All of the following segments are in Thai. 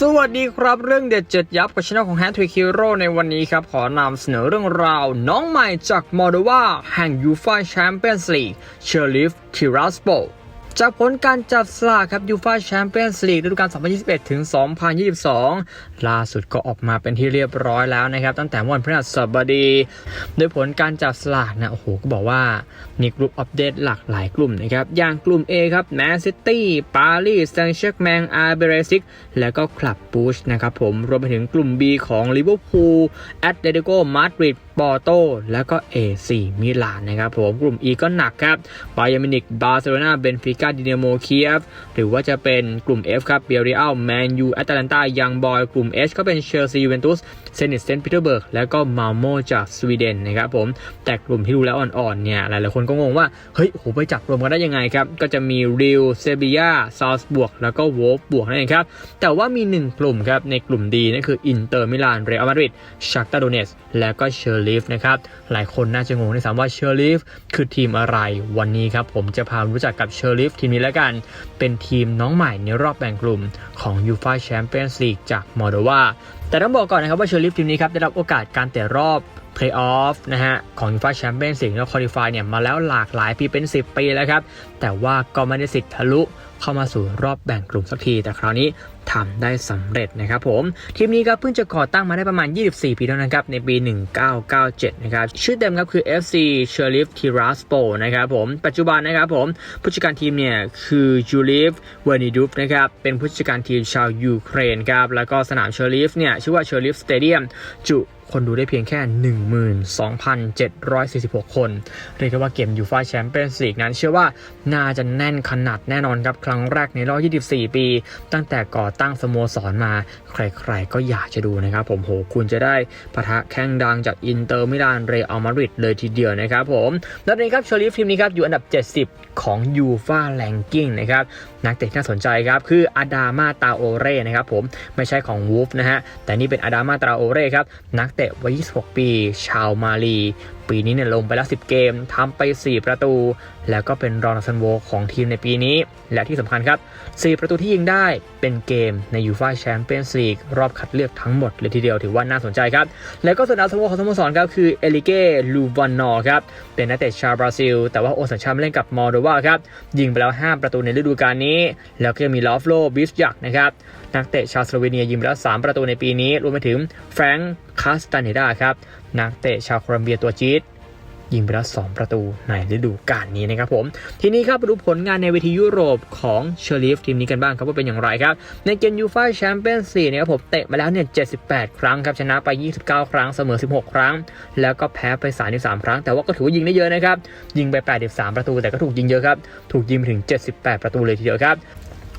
สวัสดีครับเรื่องเด็ดเจ็ดยับกับช่องของ h a n d t r i c Hero ในวันนี้ครับ ขอนำเสนอเรื่องราว น้องใหม่จากมอร์ดวาแห่งยูฟาแชมเปี้ยนส์ลีกเชอร์ลิฟทิรัสโป จากผลการจับสลากครับยูฟาแชมเปี้ยนส์ลีกฤดูกาล 2021 ถึง 2022 ล่าสุดก็ออกมาเป็นที่เรียบร้อยแล้วนะครับ ตั้งแต่วันพฤหัสบดี โดยผลการจับสลากนะโอ้โหก็บอกว่า มีกลุ่มอัปเดตหลากหลายกลุ่มนะครับ อย่างกลุ่ม A ครับแมนซิตี้ปารีสแซงต์แชร์กแมงอาร์เบเรซิกแล้วก็คลับบูชนะครับผมรวมไปถึงกลุ่ม B ของลิเวอร์พูลแอตเลติโกมาดริดปอร์โตแล้วก็ AC มิลานนะครับผมกลุ่ม E ก็หนักครับบาเยร์มินิกบาร์เซโลนาเบนฟิก้าดินโมเคียฟหรือว่าจะเป็นกลุ่ม F ครับเบียริอัลแมนยูแอตแลนตายังบอยกลุ่ม H ก็เป็นเชลซียูเวนตุส เซนิตเซนต์ปีเตอร์เบิร์กแล้วก็มาโมจากสวีเดนนะครับผมแต่กลุ่มที่ดูแล้วอ่อนๆเนี่ยหลายๆคนก็งงว่า เฮ้ยโหไปจับรวมกันได้ยังไงครับ ก็จะมีริวเซบียาซาส์บวกแล้วก็โวฟบวกนั่นเองครับ แต่ว่ามี 1 กลุ่มครับ ในกลุ่มดีนั่นคืออินเตอร์มิลานเรอัลมาดริดชักตาโดเนสแล้วก็เชอร์ลีฟนะครับ หลายคนน่าจะงงในสามว่าเชอร์ลีฟคือทีมอะไรวันนี้ครับ ผมจะพารู้จักกับเชอร์ลีฟทีมนี้แล้วกัน เป็นทีมน้องใหม่ในรอบแบ่งกลุ่มของยูฟาแชมเปี้ยนส์ลีกจากมอลโดวา แต่ต้องบอกก่อนนะครับว่าเชอร์ลีฟทีมนี้ครับได้รับโอกาสการเตะรอบเพลย์ออฟนะฮะของยูฟาแชมเปี้ยนส์ลีกแล้วคอลิฟายเนี่ยมาแล้วหลากหลายปีเป็น 10 ปีแล้วครับ แต่ว่าก็ไม่ได้สิทธิ์ทะลุเข้ามาสู่รอบแบ่งกลุ่มสักที แต่คราวนี้ทำได้สำเร็จนะครับผม ทีมนี้ครับเพิ่งจะก่อตั้งมาได้ประมาณ 24 ปีเท่านั้นครับ ในปี 1997 นะครับ ชื่อเต็มครับคือ FC Sheriff Tiraspol นะครับผม ปัจจุบันนะครับผม ผู้จัดการทีมเนี่ยคือจูลิฟเวอร์นิดูฟนะครับ เป็นผู้จัดการทีมชาวยูเครนครับ แล้วก็สนามเชอร์ลิฟเนี่ยชื่อว่าเชอร์ลิฟสเตเดียมจุคนดูได้เพียงแค่ 12,746 คน เรียกได้ว่าเกมยูฟาแชมเปี้ยนส์ลีกนั้น เชื่อว่าน่าจะแน่นขนาดแน่นอนครับครั้งแรกในรอบ 24 ปี ตั้งแต่ก่อตั้งสโมสรมา ใครๆ ก็อยากจะดูนะครับผมโหคุณจะได้ปะทะแข้งดังจากอินเตอร์มิลานเรอัลมาดริดเลยทีเดียวนะครับผมและนี้ครับเชอริฟทีมนี้ครับอยู่อันดับ 70 ของยูฟาแลงกิ้งนะครับนักเตะที่น่าสนใจครับคืออาดามาตาโอเร่นะครับผมไม่ใช่ของวูฟนะฮะแต่นี่เป็นอาดามาตาโอเร่ครับนักเตะวัย 26 ปี ชาวมาลี ปีนี้เนี่ยลงไปแล้ว 10 เกมทำไป 4 ประตู แล้วก็เป็นรองซันโวของทีมในปีนี้ และที่สำคัญครับ 4 ประตูที่ยิงได้เป็นเกมในยูฟาแชมเปี้ยนส์ลีกรอบคัดเลือกทั้งหมดเลยทีเดียวถือว่าน่าสนใจครับ แล้วก็ส่วนดาวซันโวของสโมสรครับคือเอลิเก้ลูวานนอครับเป็นนักเตะชาวบราซิล แต่ว่าโอนสัญชาติมาเล่นกับมอลโดวาครับยิงไปแล้ว 5 ประตูในฤดูกาลนี้ แล้วก็ยังมีลอฟโลบิสยักนะครับนักเตะชาวสโลวีเนียยิงไปแล้ว 3 ประตูในปีนี้ รวมไปถึงแฟรงค์คาสตาเนดาครับนักเตะชาวโคลอมเบียตัวจี๊ด ยิงไปแล้ว2ประตูในฤดูกาลนี้นะครับผม ทีนี้ครับดูผลงานในเวทียุโรปของเชอร์ลีฟทีมนี้กันบ้างครับว่าเป็นอย่างไรครับ ในเกมยูฟ่าแชมเปี้ยนส์ลีกเนี่ยครับผมเตะมาแล้วเนี่ย 78 ครั้งครับชนะไป 29 ครั้งเสมอ 16 ครั้ง แล้วก็แพ้ไป 33 ครั้ง แต่ว่าก็ถือว่ายิงได้เยอะนะครับ ยิงไป 83 ประตูแต่ก็ถูกยิงเยอะครับ ถูกยิงไปถึง 78 ประตูเลยทีเดียวครับ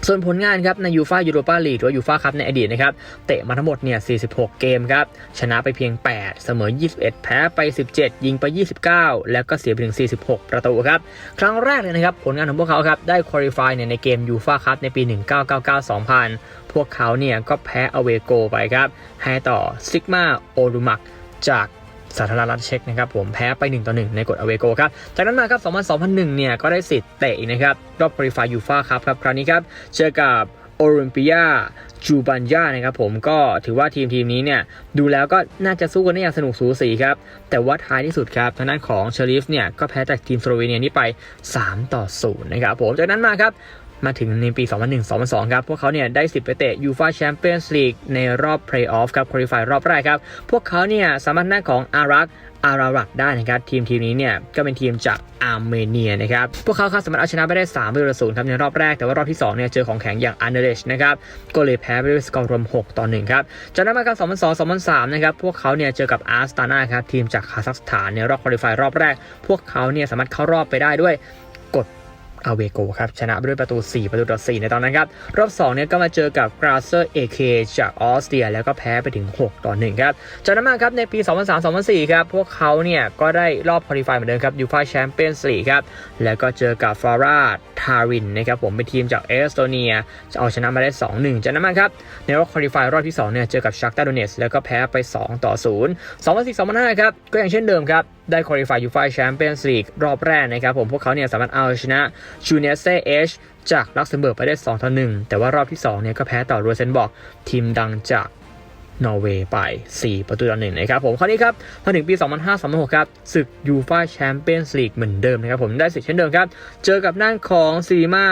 ส่วนผลงานครับในยูฟายูโรปาลีกหรือว่ายูฟาคัพในอดีตนะครับเตะมาทั้งหมดเนี่ย46 เกมครับชนะไปเพียง 8 เสมอ 21 แพ้ไป 17 ยิงไป 29 แล้วก็เสียไปถึง 46 ประตูครับครั้งแรกเลยนะครับผลงานของพวกเขาครับได้คุริฟายเนี่ยในเกมยูฟาคัพในปี 1999-2000 พวกเขาเนี่ยก็แพ้อเวโกไปครับให้ต่อซิกมาโอลูมักจาก สาธารณรัฐเช็กนะครับผมแพ้ไป1ต่อ1ในกฎอเวโกครับ จากนั้นมาครับ2000เนี่ยก็ได้สิทธิ์เตะนะครับรอบคุริฟายยูฟาครับครับ คราวนี้ครับเจอกับโอลิมปิยาจูบันยานะครับผมก็ถือว่าทีมทีมนี้เนี่ยดูแล้วก็น่าจะสู้กันได้อย่างสนุกสูสีครับ แต่ว่าท้ายที่สุดครับทางด้านของเชอริฟเนี่ยก็แพ้จากทีมสโลวีเนียนี้ไป 3 ต่อ 0 นะครับผมจากนั้นมาครับ มาถึงในปี 2001-2002 ครับ พวกเขาเนี่ยได้สิทธิ์ไปเตะยูฟาแชมเปี้ยนส์ลีกในรอบเพลย์ออฟครับคุริฟายรอบแรกครับ พวกเขาเนี่ยสามารถหน้าของอารักอารารักได้นะครับ ทีมทีมนี้เนี่ยก็เป็นทีมจากอาร์เมเนียนะครับ พวกเขาครับสามารถเอาชนะไปได้3ประตูต่อศูนย์ครับในรอบแรก แต่ว่ารอบที่ 2 เนี่ยเจอของแข็งอย่างอันเดเรชนะครับ ก็เลยแพ้ไปด้วยสกอร์รวม 6 ต่อ 1 ครับ จากนั้นมาครับ2002-2003 นะครับ พวกเขาเนี่ยเจอกับอาร์สตานาครับ ทีมจากคาซัคสถานในรอบคุริฟายรอบแรก พวกเขาเนี่ยสามารถเข้ารอบไปได้ด้วยกฎ อาเวโกครับชนะด้วยประตู 4 ประตูต่อ 4 ในตอนนั้นครับ รอบ2เนี่ยก็มาเจอกับกราเซอร์เอเคจากออสเตรีย แล้วก็แพ้ไปถึง 6 ต่อ 1 ครับจากนั้นมาครับในปี 2003-2004 ครับ พวกเขาเนี่ยก็ได้รอบคอลิฟายเหมือนเดิมครับยูฟาแชมเปี้ยนส์ลีกครับ แล้วก็เจอกับฟาราทารินนะครับผมเป็นทีมจากเอสโตเนียจะเอาชนะมาได้ 2-1 จากนั้นมาครับในรอบคอลิฟายรอบที่2เนี่ยเจอกับชักตาโดเนสแล้วก็แพ้ไป 2 ต่อ 0 2004-2005 ครับก็อย่างเช่นเดิมครับ ได้คุริฟายยูฟ่าแชมเปี้ยนส์ลีกรอบแรกนะครับผมพวกเขาเนี่ยสามารถเอาชนะจูเนเซเอชจากลักเซมเบิร์กไปได้2ต่อ1แต่ว่ารอบที่2เนี่ยก็แพ้ต่อโรเซนบอกทีมดังจากนอร์เวย์ไป 4 ประตูต่อหนึ่งนะครับผมคราวนี้ครับมาถึงปี 2005-2006 ครับศึกยูฟ่าแชมเปี้ยนส์ลีกเหมือนเดิมนะครับผมได้สิทธิ์เช่นเดิมครับ เจอกับนั่นของซีมา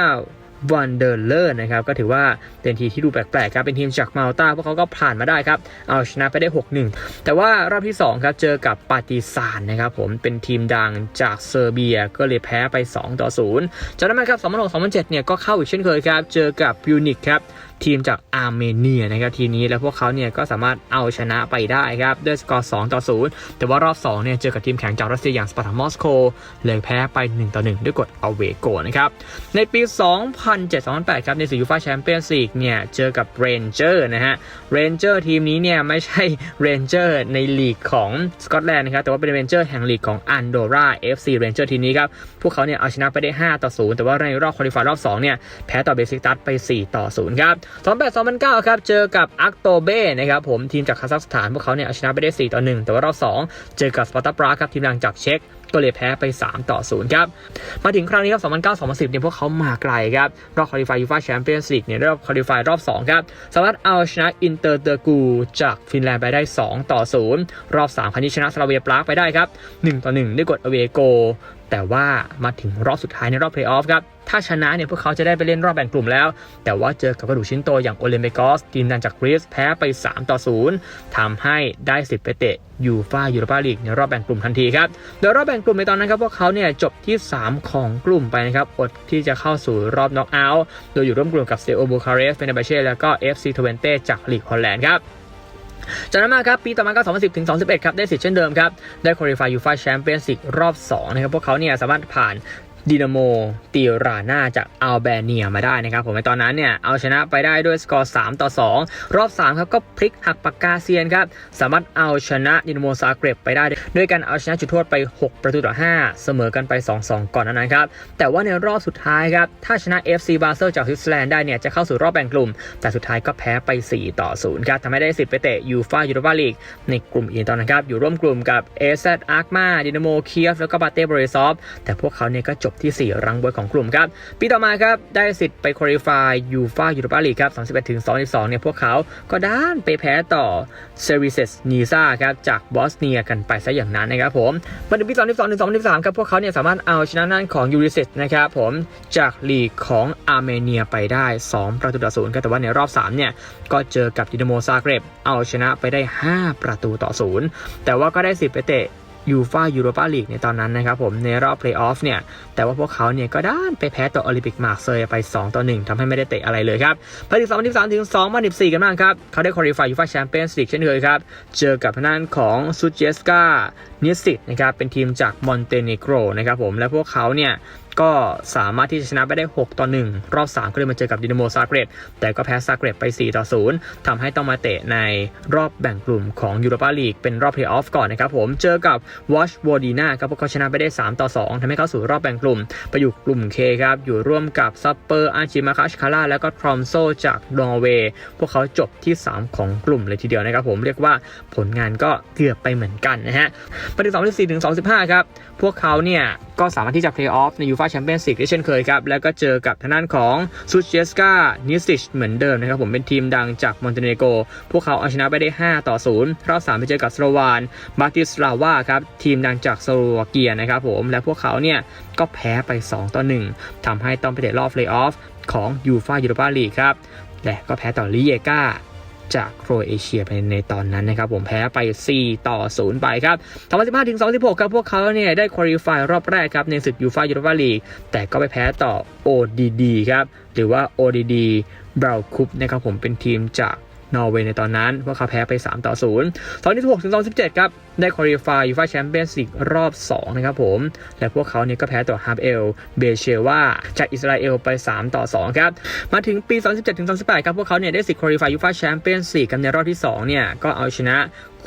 วันเดอร์เลอร์นะครับก็ถือว่าเป็นทีที่ดูแปลกๆครับเป็นทีมจากมาลตาพวกเขาก็ผ่านมาได้ครับเอาชนะไปได้ 6-1 แต่ว่ารอบที่2ครับเจอกับปาติซานนะครับผมเป็นทีมดังจากเซอร์เบียก็เลยแพ้ไป 2 ต่อ 0จากนั้นมาครับ2006-2007เนี่ยก็เข้าอีกเช่นเคยครับเจอกับยูนิคครับ ทีมจากอาร์เมเนียนะครับทีนี้แล้วพวกเขาเนี่ยก็สามารถเอาชนะไปได้ครับด้วยสกอร์2ต่อ0แต่ว่ารอบ2เนี่ยเจอกับทีมแข่งจากรัสเซียอย่างสปาร์ตามอสโกเลยแพ้ไป 1 ต่อ 1 ด้วยกฎเอาเวโกนะครับในปี 2007-2008 ครับในศึกยูฟ่าแชมเปี้ยนส์ลีกเนี่ยเจอกับเรนเจอร์นะฮะเรนเจอร์ทีมนี้เนี่ยไม่ใช่เรนเจอร์ในลีกของสกอตแลนด์นะครับแต่ว่าเป็นเรนเจอร์แห่งลีกของอันโดรา FC เรนเจอร์ทีมนี้ครับพวกเขาเนี่ยเอาชนะไปได้ 5 ต่อ 0 แต่ว่าในรอบควอลิฟายรอบ2เนี่ยแพ้ต่อเบสิกตัสไป 4 ต่อ 0 ครับ2008-2009 ครับ เจอกับอักโตเบ้นะครับผมทีมจากคาซัคสถานพวกเขาเนี่ยเอาชนะไปได้ 4 ต่อ 1 แต่ว่ารอบ 2 เจอกับสปาร์ตาปราครับทีมดังจากเช็กก็เลยแพ้ไป 3 ต่อ 0 ครับ มาถึงครั้งนี้ครับ 2009-2010 เนี่ยพวกเขามาไกลครับ รอบคอลิฟายยูฟ่าแชมเปี้ยนส์ลีกเนี่ยรอบคอลิฟายรอบ 2 ครับ สามารถเอาชนะอินเตอร์เตอร์กูจากฟินแลนด์ไปได้ 2 ต่อ 0 รอบ3ครั้งนี้ชนะสลาเวียปรากไปได้ครับ 1 ต่อ 1 ด้วยกดอเวโก แต่ว่ามาถึงรอบสุดท้ายในรอบเพลย์ออฟครับ ถ้าชนะเนี่ยพวกเขาจะได้ไปเล่นรอบแบ่งกลุ่มแล้ว แต่ว่าเจอกับกระดูกชิ้นโตอย่างโอเลมเบกอสทีมดังจากกรีซแพ้ไป 3 ต่อ 0ทำให้ได้สิทธิ์ไปเตะยูฟายูโรปาลีกในรอบแบ่งกลุ่มทันทีครับ โดยรอบแบ่งกลุ่มในตอนนั้นครับพวกเขาเนี่ยจบที่ 3 ของกลุ่มไปนะครับ อดที่จะเข้าสู่รอบน็อกเอาท์ โดยอยู่ร่วมกลุ่มกับเซโอบูคาเรสเฟนเนบเช่แล้วก็ FC ทเวนเต้จากลีกฮอลแลนด์ครับ จากนั้นมาครับปีต่อมาก็ 2010 ถึง 2011 ครับ ได้สิทธิ์เช่นเดิมครับ ได้คุริฟายยูฟาแชมเปี้ยนส์ลีกรอบ 2 นะครับ พวกเขาเนี่ยสามารถผ่าน ดินาโมตีรานาจากอัลเบเนียมาได้นะครับผมในตอนนั้นเนี่ยเอาชนะไปได้ด้วยสกอร์ 3 ต่อ 2 รอบ 3 ครับ ก็พลิกหักปากกาเซียนครับ สามารถเอาชนะดินาโมซาเกรบไปได้ ด้วยการเอาชนะจุดโทษไป 6 ประตูต่อ 5 เสมอกันไป 2-2 ก่อนนั้นครับ แต่ว่าในรอบสุดท้ายครับ ถ้าชนะ FC บาเซลจากสวิตเซอร์แลนด์ได้เนี่ยจะเข้าสู่รอบแบ่งกลุ่ม แต่สุดท้ายก็แพ้ไป 4 ต่อ 0 ครับทำให้ได้สิทธิ์ไปเตะยูฟ่ายูโรปาลีกในกลุ่มอีตอนนั้นครับอยู่ร่วมกลุ่มกับเอเซอาร์กมาดินาโมเคียฟแล้วก็บาเต้บริซอฟแต่พวกเขาเนี่ยก็จบที่ 4 รังบวยของกลุ่มครับ ปีต่อมาครับได้สิทธิ์ไปคุริฟายยูฟายูโรปาลีกครับ31ถึง22เนี่ยพวกเขาก็ด้านไปแพ้ต่อเซริเซสนีซาครับจากบอสเนียกันไปซะอย่างนั้นนะครับผมมาถึงปี2022ถึง2023ครับพวกเขาเนี่ยสามารถเอาชนะนั่นของยูริเซสนะครับผมจากลีกของอาร์เมเนียไปได้ 2 ประตูต่อศูนย์ครับแต่ว่าในรอบ3เนี่ยก็เจอกับดินาโมซาเกรบเอาชนะไปได้ 5 ประตูต่อศูนย์แต่ว่าก็ได้สิทธิ์ไปเตะ ยูฟายูโรปาลีกในตอนนั้นนะครับผมในรอบเพลย์ออฟเนี่ยแต่ว่าพวกเขาเนี่ยก็ด้านไปแพ้ต่อโอลิมปิกมาร์เซยไป 2 ต่อ 1ทำให้ไม่ได้เตะอะไรเลยครับไปถึง2013ถึง2014 กันบ้างครับ เขาได้คอลิฟายยูฟาแชมเปี้ยนส์ลีกเช่นเคยครับ เจอกับทางด้านของซูเจสกาเนสิตนะครับเป็นทีมจากมอนเตเนโกรนะครับผมและพวกเขาเนี่ย ก็สามารถที่จะชนะไปได้ 6 ต่อ 1 รอบ 3 ก็เลยมาเจอกับดินาโมซาเกรบแต่ก็แพ้ซาเกรบไป 4 ต่อ 0ทำให้ต้องมาเตะในรอบแบ่งกลุ่มของยูโรปาลีกเป็นรอบเพลย์ออฟก่อนนะครับผม เจอกับวอชวอดีนาครับพวกเขาชนะไปได้ 3 ต่อ 2ทำให้เข้าสู่รอบแบ่งกลุ่ม ไปอยู่กลุ่ม K ครับอยู่ร่วมกับซัปเปอร์อาจิมาคัชคาร่าแล้วก็ทรอมโซจากนอร์เวย์พวกเขาจบที่ 3 ของกลุ่มเลยทีเดียวนะครับผมเรียกว่าผลงานก็เกือบไปเหมือนกันนะฮะไปถึง2024ถึง2025ครับพวกเขาเนี่ยก็สามารถที่จะเพลย์ออฟในยูฟ่าแชมเปี้ยนส์ลีกได้เช่นเคยครับ แล้วก็เจอกับทางด้านของซูเจสกานิสิชเหมือนเดิมนะครับผมเป็นทีมดังจากมอนเตเนโกรพวกเขาเอาชนะไปได้ 5 ต่อ 0 รอบ3ไปเจอกับสโลวานบาติสลาวาครับทีมดังจากสโลวาเกียนะครับผมและพวกเขาเนี่ยก็แพ้ไป 2 ต่อ 1ทำให้ต้องไปเตะรอบเพลย์ออฟของยูฟ่ายูโรปาลีกครับและก็แพ้ต่อลิเยกา จากโครเอเชียไปในตอนนั้นนะครับผมแพ้ไป 4 ต่อ 0 ไปครับ2015ถึง2016ครับพวกเขาเนี่ยได้คุริฟายรอบแรกครับในศึกยูฟ่ายูโรปาลีกแต่ก็ไปแพ้ต่อ ODD ครับหรือว่า ODD บราคุปนะครับผมเป็นทีมจาก นอร์เวย์ในตอนนั้นว่าเขาแพ้ไป 3 ต่อ0 2016ถึง2017 ครับ ได้คุริฟายยูฟ่าแชมเปี้ยนส์ลีกรอบ 2 นะครับผม และพวกเขาเนี่ยก็แพ้ต่อฮาร์เอลเบเชวาจากอิสราเอลไป 3 ต่อ 2 ครับ มาถึงปี 2017ถึง2018 ครับ พวกเขาเนี่ยได้สิทธิ์คุริฟายยูฟ่าแชมเปี้ยนส์ลีกกันในรอบที่ 2 เนี่ยก็เอาชนะ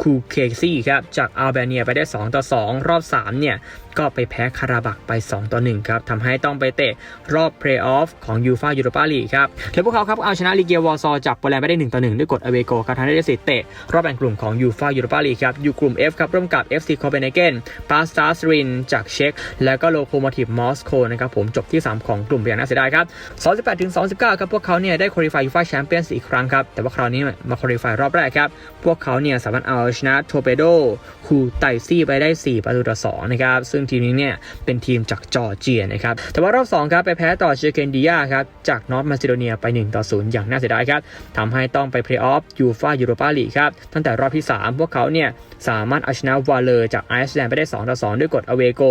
คูเคซี่ครับจากอัลเบเนียไปได้ 2 ต่อ 2 รอบ 3 เนี่ย ก็ไปแพ้คาราบักไป 2 ต่อ 1 ครับทำให้ต้องไปเตะรอบเพลย์ออฟของยูฟายูโรปาลีกครับ แล้วพวกเขาครับเอาชนะลีเกียวอร์ซอจากโปแลนด์ไปได้ 1 ต่อ 1 ด้วยกฎอเวโกครับทำให้ได้สิทธิ์เตะรอบแบ่งกลุ่มของยูฟายูโรปาลีกครับอยู่กลุ่ม F ครับร่วมกับ FC โคเปนเฮเกนปาสตาสรินจากเช็กแล้วก็โลโคโมทีฟมอสโกนะครับผมจบที่ 3 ของกลุ่มอย่างน่าเสียดายครับ 28ถึง29 ครับพวกเขาเนี่ยได้คุริฟายยูฟาแชมเปี้ยนส์อีกครั้งครับแต่ว่าคราวนี้มาคุริฟายรอบแรกครับพวกเขาเนี่ยสามารถเอาชนะโทเปโดคูไตซี่ไปได้ 4 ประตูต่อ2นะครับ ซึ่งทีมนี้เนี่ยเป็นทีมจากจอร์เจียนะครับ แต่ว่ารอบ 2 ครับ ไปแพ้ต่อเชเกนดิยาครับ จากนอร์ทมาซิโดเนียไป 1 ต่อ 0 อย่างน่าเสียดายครับทำให้ต้องไปเพลย์ออฟยูฟายูโรปาลีกครับ ตั้งแต่รอบที่ 3 พวกเขาเนี่ยสามารถเอาชนะวาเลอร์จากไอซ์แลนด์ไปได้ 2 ต่อ 2 ด้วยกฎอเวโก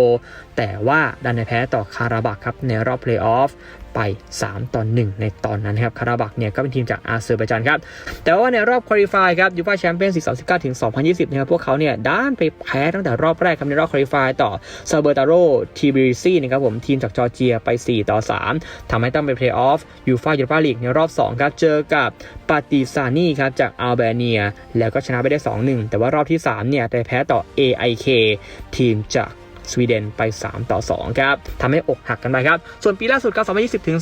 แต่ว่าดันในแพ้ต่อคาราบักครับในรอบเพลย์ออฟไป 3 ต่อ 1 ในตอนนั้นครับคาราบักเนี่ยก็เป็นทีมจากอาเซอร์ไบจานครับ แต่ว่าในรอบคุริฟายครับยูฟ่าแชมเปี้ยนส์2019ถึง 2020นะครับพวกเขาเนี่ยด้านไปแพ้ตั้งแต่รอบแรกครับในรอบคุริฟายต่อซาเบอร์ตาโรทีบิริซีนะครับผมทีมจากจอร์เจียไป 4 ต่อ 3ทำให้ต้องไปเพลย์ออฟยูฟ่ายูโรปาลีกในรอบ 2 ครับ เจอกับปาติซานีครับจากอัลเบเนีย แล้วก็ชนะไปได้ 2-1 แต่ว่ารอบที่ 3เนี่ยไปแพ้ต่อ AIK ทีมจากสวีเดนไป 3 ต่อ 2 ครับทำให้อกหักกันไปครับ ส่วนปีล่าสุดครับ2020 ถึง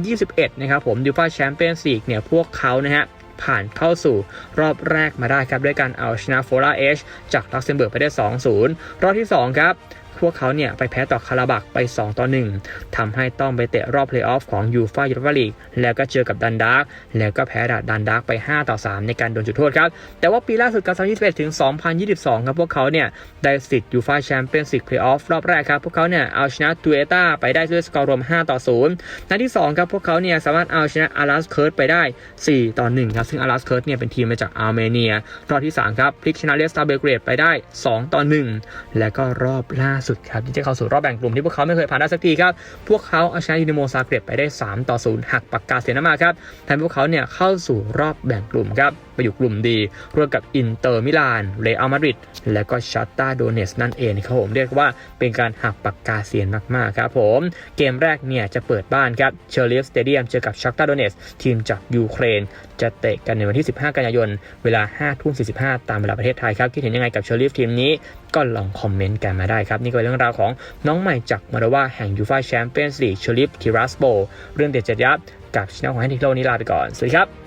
2021 นะครับผมยูฟ่าแชมเปี้ยนส์ลีกเนี่ยพวกเขานะฮะผ่านเข้าสู่รอบแรกมาได้ครับ ด้วยการเอาชนะโฟลาเอชจากลักเซมเบิร์กไปได้ 2-0 รอบที่ 2 ครับ พวกเขาเนี่ยไปแพ้ต่อคาราบักไป 2 ต่อ 1ทำให้ต้องไปเตะรอบเพลย์ออฟของยูฟ่ายูโรปาลีกแล้วก็เจอกับดันดาร์กแล้วก็แพ้ดันดาร์กไป 5 ต่อ 3 ในการโดนจุดโทษครับ แต่ว่าปีล่าสุดกับ2021ถึง 2022 ครับพวกเขาเนี่ยได้สิทธิ์ยูฟ่าแชมเปี้ยนส์ลีกเพลย์ออฟรอบแรกครับพวกเขาเนี่ยเอาชนะตูเอต้าไปได้ด้วยสกอร์รวม 5 ต่อ 0 นัดที่ 2 ครับพวกเขาเนี่ยสามารถเอาชนะอารัสเคิร์ตไปได้ 4 ต่อ 1 ครับ ซึ่งอารัสเคิร์ตเนี่ยเป็นทีมมาจากอาร์เมเนีย รอบที่ 3 ครับพลิกชนะเลสตาเบลเกรดไปได้ 2 ต่อ 1 และก็รอบล่าสุดครับที่จะเข้าสู่รอบแบ่งกลุ่มที่พวกเขาไม่เคยผ่านได้สักทีครับพวกเขาเอาชนะยูนิโมซาเกรบไปได้ 3 ต่อ 0 หักปากกาเสียน้ำมาครับทำให้พวกเขาเนี่ยเข้าสู่รอบแบ่งกลุ่มครับ ไปอยู่กลุ่มดีร่วมกับอินเตอร์มิลาน เรอัลมาดริด และก็ชัตาโดเนสนั่นเองครับผมเรียกว่าเป็นการหักปากกาเสียนมากๆครับผม เกมแรกเนี่ยจะเปิดบ้านครับเชอร์ลีฟสเตเดียมเจอกับชัตตาโดเนสทีมจากยูเครน จะเตะกันในวันที่ 15 กันยายน เวลา5ทุ่ม45 ตามเวลาประเทศไทยครับ คิดเห็นยังไงกับเชอร์ลีฟทีมนี้ก็ลองคอมเมนต์กันมาได้ครับ นี่ก็เป็นเรื่องราวของน้องใหม่จากมาราว่าแห่งยูฟ่าแชมเปี้ยนส์ลีกเชอร์ลีฟทิรัสโบเรื่องเด็ดจ็ดยับกับช anel ของแฮนดิโลนี้ลาไปก่อน สวัสดีครับ